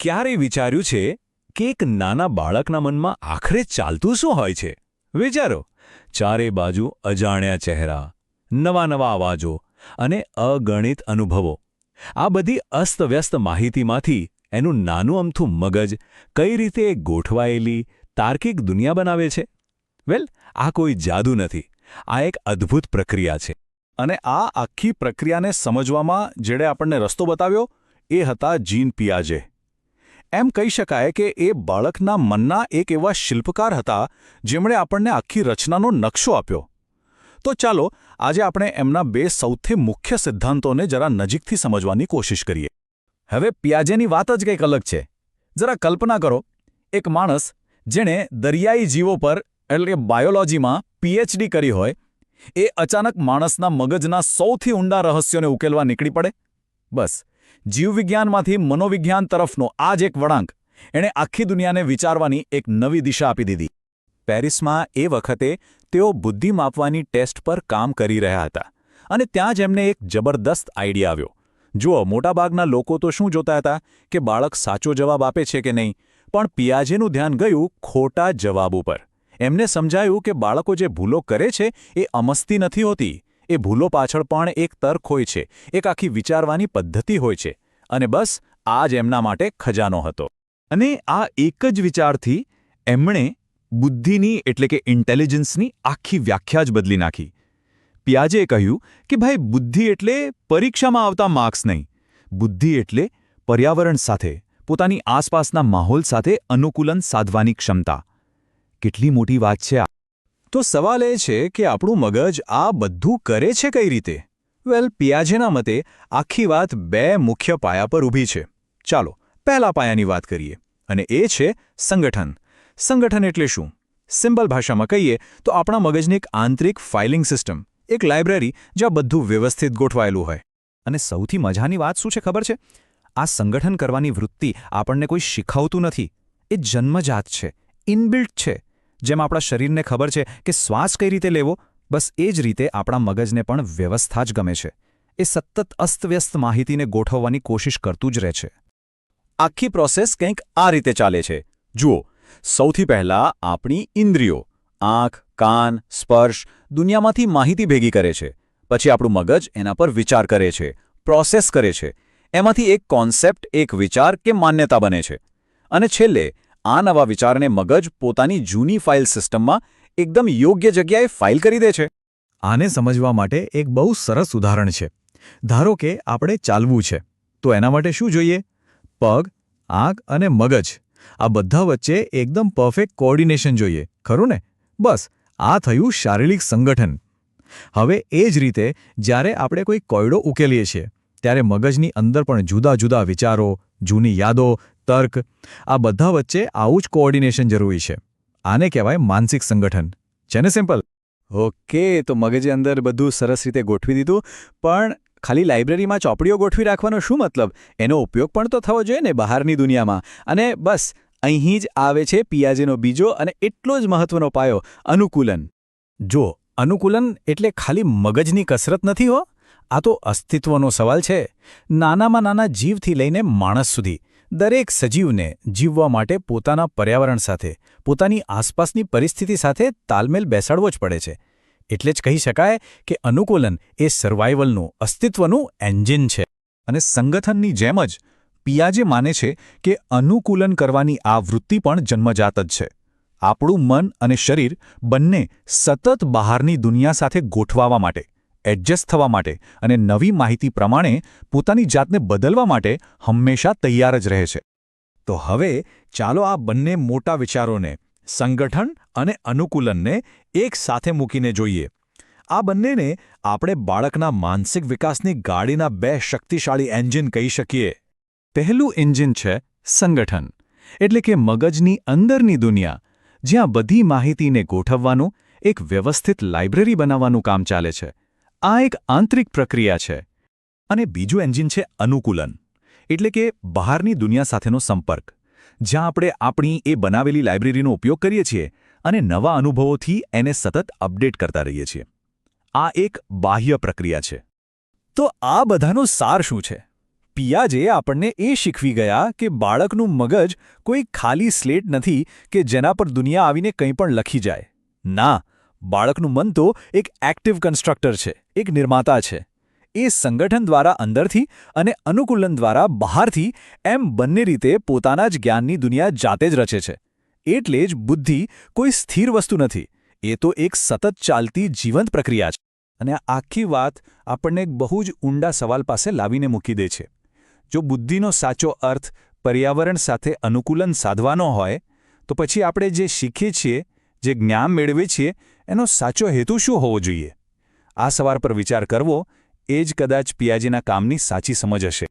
ક્યારેય વિચાર્યું છે કે એક નાના બાળકના મનમાં આખરે ચાલતું શું હોય છે? વિચારો, ચારે બાજુ અજાણ્યા ચહેરા નવા નવા અવાજો અને અગણિત અનુભવો. આ બધી અસ્તવ્યસ્ત માહિતીમાંથી એનું નાનું અમથું મગજ કઈ રીતે ગોઠવાયેલી, તાર્કિક દુનિયા બનાવે છે? વેલ, આ કોઈ જાદુ નથી. આ એક અદ્ભુત પ્રક્રિયા છે. અને આ આખી પ્રક્રિયાને સમજવામાં જેણે આપણને રસ્તો બતાવ્યો એ હતા જીન પિયાજે. એમ કહી શકાય કે એ બાળકના મનના એક એવા શિલ્પકાર હતા, જેમણે આપણને આખી રચનાનો નકશો આપ્યો. તો ચાલો, આજે આપણે એમના બે સૌથી મુખ્ય સિદ્ધાંતોને જરા નજીકથી સમજવાની કોશિશ કરીએ. હવે પિયાજેની વાત જ કંઈક અલગ છે. જરા કલ્પના કરો, એક માણસ જેણે દરિયાઈ જીવો પર, એટલે કે બાયોલોજીમાં પીએચડી કરી હોય, એ અચાનક માણસના મગજના સૌથી ઊંડા રહસ્યોને ઉકેલવા નીકળી પડે? બસ. જીવવિજ્ઞાનમાંથી મનોવિજ્ઞાન તરફનો આ જ એક વળાંક. એણે આખી દુનિયાને વિચારવાની એક નવી દિશા આપી દીધી. પેરિસમાં એ વખતે તેઓ બુદ્ધિ માપવાની ટેસ્ટ પર કામ કરી રહ્યા હતા. અને ત્યાં જ એમને એક જબરદસ્ત આઈડિયા આવ્યો. જુઓ, મોટાભાગના લોકો તો શું જોતા હતા કે બાળક સાચો જવાબ આપે છે કે નહીં, પણ પિયાજેનું ધ્યાન ગયું ખોટા જવાબ ઉપર. એમને સમજાયું કે બાળકો જે ભૂલો કરે છે એ અમસ્તી નથી હોતી. એ ભૂલો પાછળ પણ એક તર્ક હોય છે, એક આખી વિચારવાની પદ્ધતિ હોય છે. અને બસ આ જ એમના માટે ખજાનો હતો. અને આ એક જ વિચારથી એમણે બુદ્ધિની એટલે કે ઇન્ટેલિજન્સની આખી વ્યાખ્યા જ બદલી નાખી. પિયાજે કહ્યું કે ભાઈ, બુદ્ધિ એટલે પરીક્ષામાં આવતા માર્ક્સ નહીં. બુદ્ધિ એટલે પર્યાવરણ સાથે, પોતાની આસપાસના માહોલ સાથે અનુકૂલન સાધવાની ક્ષમતા. કેટલી મોટી વાત છે આ. તો સવાલ એ છે કે આપણું મગજ આ બધું કરે છે કઈ રીતે? વેલ પિયાજેના મતે આખી વાત બે મુખ્ય પાયા પર ઊભી છે. ચાલો, પહેલા પાયાની વાત કરીએ. અને એ છે સંગઠન. સંગઠન એટલે શું? સિમ્બલ ભાષામાં કહીએ તો આપણા મગજની એક આંતરિક ફાઇલિંગ સિસ્ટમ, એક લાઇબ્રેરી જ્યાં બધું વ્યવસ્થિત ગોઠવાયેલું હોય. અને સૌથી મજાની વાત શું છે ખબર છે? આ સંગઠન કરવાની વૃત્તિ આપણને કોઈ શીખવતું નથી. એ જન્મજાત છે. ઇનબિલ્ટ છે. જેમ આપણા શરીરને ખબર છે કે શ્વાસ કઈ રીતે લેવો, બસ એ જ રીતે આપણા મગજને પણ વ્યવસ્થા જ ગમે છે. એ સતત અસ્તવ્યસ્ત માહિતીને ગોઠવવાની કોશિશ કરતું જ રહે છે. આખી પ્રોસેસ કંઈક આ રીતે ચાલે છે. જુઓ, સૌથી પહેલાં આપણી ઇન્દ્રિયો, આંખ, કાન, સ્પર્શ દુનિયામાંથી માહિતી ભેગી કરે છે. પછી આપણું મગજ એના પર વિચાર કરે છે, પ્રોસેસ કરે છે. એમાંથી એક કોન્સેપ્ટ, એક વિચાર કે માન્યતા બને છે. અને છેલ્લે આ નવા વિચારને મગજ પોતાની જૂની ફાઇલ સિસ્ટમમાં એકદમ યોગ્ય જગ્યાએ ફાઇલ કરી દે છે. આને સમજવા માટે એક બહુ સરસ ઉદાહરણ છે. ધારો કે આપણે ચાલવું છે, તો એના માટે શું જોઈએ? પગ, આંખ અને મગજ. આ બધા વચ્ચે એકદમ પરફેક્ટ કોઓર્ડિનેશન જોઈએ, ખરું ને? બસ, આ થયું શારીરિક સંગઠન. હવે એ જ રીતે, જ્યારે આપણે કોઈ કોયડો ઉકેલીએ છીએ, ત્યારે મગજની અંદર પણ જુદા જુદા વિચારો, જૂની યાદો તર્ક. આ બધા વચ્ચે આવું જ કોઓર્ડિનેશન જરૂરી છે. આને કહેવાય માનસિક સંગઠન. છે ને સિમ્પલ ઓકે, તો મગજે અંદર બધું સરસ રીતે ગોઠવી દીધું. પણ ખાલી લાઇબ્રેરીમાં ચોપડીઓ ગોઠવી રાખવાનો શું મતલબ? એનો ઉપયોગ પણ તો થવો જોઈએ ને બહારની દુનિયામાં. અને બસ, અહીં જ આવે છે પિયાજીનો બીજો અને એટલો જ મહત્વનો પાયો, અનુકૂલન. જો, અનુકૂલન એટલે ખાલી મગજની કસરત નથી હો? આ તો અસ્તિત્વનો સવાલ છે. નાનામાં નાના જીવથી લઈને માણસ સુધી. દરેક સજીવને જીવવા માટે પોતાના પર્યાવરણ સાથે, પોતાની આસપાસની પરિસ્થિતિ સાથે તાલમેલ બેસાડવો જ પડે છે. એટલે જ કહી શકાય કે અનુકૂલન એ સર્વાઇવલનું અસ્તિત્વનું એન્જિન છે. અને સંગઠનની જેમ જ, પિયાજે માને છે કે અનુકૂલન કરવાની આ વૃત્તિ પણ જન્મજાત જ છે. આપણું મન અને શરીર બંને સતત બહારની દુનિયા સાથે ગોઠવાવા માટે. એડજસ્ટ થવા માટે અને નવી માહિતી પ્રમાણે પોતાની જાતને બદલવા માટે હંમેશા તૈયાર જ રહે છે. તો હવે ચાલો આ બંને મોટા વિચારોને, સંગઠન અને અનુકૂલનને એક સાથે મૂકીને જોઈએ. આ બંનેને આપણે બાળકના માનસિક વિકાસની ગાડીના બે શક્તિશાળી એન્જિન કહી શકીએ. પહેલું એન્જિન છે સંગઠન, એટલે કે મગજની અંદરની દુનિયા, જ્યાં બધી માહિતીને ગોઠવવાનું, એક વ્યવસ્થિત લાઇબ્રેરી બનાવવાનું કામ ચાલે છે. આ એક આંતરિક પ્રક્રિયા છે અને બીજું એન્જિન છે અનુકૂલન. એટલે કે બહારની દુનિયા સાથેનો સંપર્ક, જ્યાં આપણે આપણી એ બનાવેલી લાઇબ્રેરીનો ઉપયોગ કરીએ છીએ અને નવા અનુભવોથી એને સતત અપડેટ કરતા રહીએ છીએ. આ એક બાહ્ય પ્રક્રિયા છે. તો આ બધાનો સાર શું છે? પિયાજે આપણને એ શીખવી ગયા કે બાળકનું મગજ કોઈ ખાલી સ્લેટ નથી કે જેના પર દુનિયા આવીને કંઈ પણ લખી જાય. ના બાળકનું મન તો એક એક્ટિવ કન્સ્ટ્રક્ટર છે, એક નિર્માતા છે. એ સંગઠન દ્વારા અંદરથી અને અનુકૂલન દ્વારા બહારથી એમ બંને રીતે પોતાના જ જ્ઞાનની દુનિયા જાતે જ રચે છે. એટલે જ બુદ્ધિ કોઈ સ્થિર વસ્તુ નથી. એ તો એક સતત ચાલતી જીવંત પ્રક્રિયા છે. અને આ આખી વાત આપણને એક બહુ જ ઊંડા સવાલ પાસે લાવીને મૂકી દે છે. જો બુદ્ધિનો સાચો અર્થ પર્યાવરણ સાથે અનુકૂલન સાધવાનો હોય, તો પછી આપણે જે શીખીએ છીએ જે જ્ઞાન મેળવીએ છીએ એનો સાચો હેતુ શું હોવો જોઈએ? આ સવાર પર વિચાર કરવો, એ જ કદાચ પિયાજીના કામની સાચી સમજ હશે.